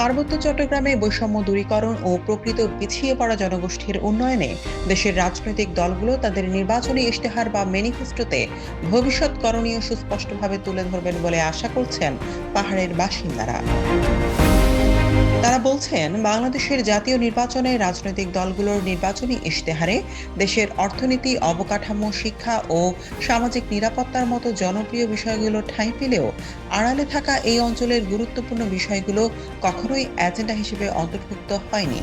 পার্বত্য চট্টগ্রামে বৈষম্য দূরীকরণ ও প্রকৃত পিছিয়ে পড়া জনগোষ্ঠীর উন্নয়নে দেশের রাজনৈতিক দলগুলো তাদের নির্বাচনী ইশতেহার বা ম্যানিফেস্টোতে ভবিষ্যৎ করণীয় সুস্পষ্টভাবে তুলে ধরবেন বলে আশা করছেন পাহাড়ের বাসিন্দারা। তারা বলছেন, বাংলাদেশের জাতীয় নির্বাচনে রাজনৈতিক দলগুলোর নির্বাচনী ইশতেহারে দেশের অর্থনীতি, অবকাঠামো, শিক্ষা ও সামাজিক নিরাপত্তার মতো জনপ্রিয় বিষয়গুলো ঠাঁই পেলেও আড়ালে থাকা এই অঞ্চলের গুরুত্বপূর্ণ বিষয়গুলো কখনোই এজেন্ডা হিসেবে অন্তর্ভুক্ত হয়নি।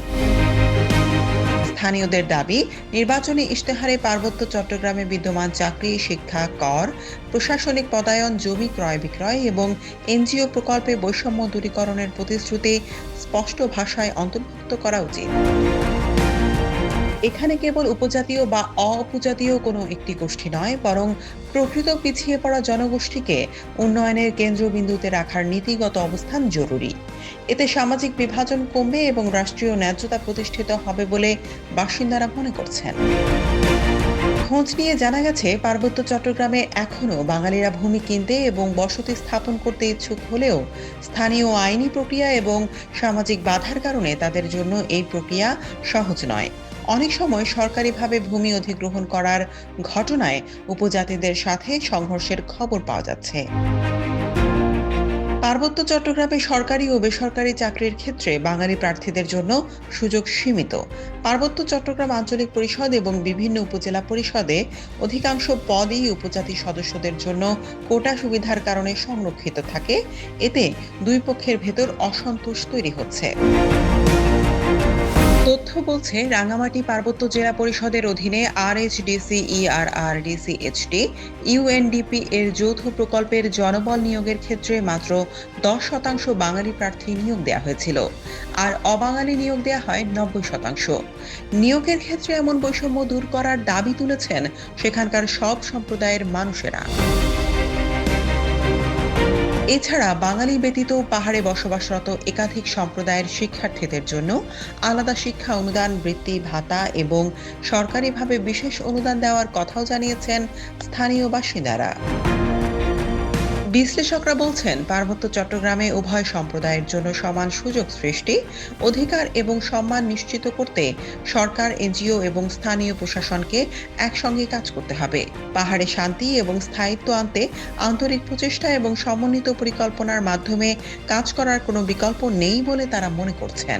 স্থানীয়দের দাবি, নির্বাচনী ইশতেহারে পার্বত্য চট্টগ্রামে বিদ্যমান চাকরি, শিক্ষা, কর, প্রশাসনিক পদায়ন, জমি ক্রয় বিক্রয় এবং এনজিও প্রকল্পে বৈষম্য দূরীকরণের প্রতিশ্রুতি স্পষ্ট ভাষায় অন্তর্ভুক্ত করা উচিত। এখানে কেবল উপজাতীয় বা অপজাতীয় কোনো একটি গোষ্ঠী নয়, বরং প্রকৃত পিছিয়ে পড়া জনগোষ্ঠীকে উন্নয়নের কেন্দ্রবিন্দুতে রাখার নীতিগত অবস্থান জরুরি। এতে সামাজিক বিভাজন কমবে এবং রাষ্ট্রীয় ন্যায্যতা প্রতিষ্ঠিত হবে বলে বাসিন্দারা মনে করছেন। খোঁজ নিয়ে জানা গেছে, পার্বত্য চট্টগ্রামে এখনও বাঙালিরা ভূমি কিনতে এবং বসতি স্থাপন করতে ইচ্ছুক হলেও স্থানীয় আইনি প্রক্রিয়া এবং সামাজিক বাধার কারণে তাদের জন্য এই প্রক্রিয়া সহজ নয়। অনেক সময় সরকারিভাবে ভূমি অধিগ্রহণ করার ঘটনায় উপজাতিদের সাথে সংঘর্ষের খবর পাওয়া যাচ্ছে। পার্বত্য চট্টগ্রামে সরকারি ও বেসরকারি চাকরির ক্ষেত্রে বাঙালি প্রার্থীদের জন্য সুযোগ সীমিত। পার্বত্য চট্টগ্রাম আঞ্চলিক পরিষদ এবং বিভিন্ন উপজেলা পরিষদে অধিকাংশ পদই উপজাতি সদস্যদের জন্য কোটা সুবিধার কারণে সংরক্ষিত থাকে। এতে দুই পক্ষের ভেতর অসন্তোষ তৈরি হচ্ছে। বলছে রাঙ্গামাটি পার্বত্য জেলা পরিষদের অধীনে আরএইচডিসি ইআরআরডিসি এইচডি ইউএনডিপি এর যৌথ প্রকল্পের জনবল নিয়োগের ক্ষেত্রে মাত্র দশ শতাংশ বাঙালি প্রার্থী নিয়োগ দেওয়া হয়েছিল। আর অবাঙালি নিয়োগ দেওয়া হয় নব্বই শতাংশ। নিয়োগের ক্ষেত্রে এমন বৈষম্য দূর করার দাবি তুলেছেন সেখানকার সব সম্প্রদায়ের মানুষেরা। এছাড়া বাঙালি ব্যতীত পাহাড়ে বসবাসরত একাধিক সম্প্রদায়ের শিক্ষার্থীদের জন্য আলাদা শিক্ষা অনুদান, বৃত্তি, ভাতা এবং সরকারিভাবে বিশেষ অনুদান দেওয়ার কথাও জানিয়েছেন স্থানীয় বাসিন্দারা। বিশ্লেষকরা বলছেন, পার্বত্য চট্টগ্রামে উভয় সম্প্রদায়ের জন্য সমান সুযোগ সৃষ্টি, অধিকার এবং সম্মান নিশ্চিত করতে সরকার, এনজিও এবং স্থানীয় প্রশাসনকে একসঙ্গে কাজ করতে হবে। পাহাড়ে শান্তি এবং স্থায়িত্ব আনতে আন্তরিক প্রচেষ্টা এবং সমন্বিত পরিকল্পনার মাধ্যমে কাজ করার কোনো বিকল্প নেই বলে তারা মনে করছেন।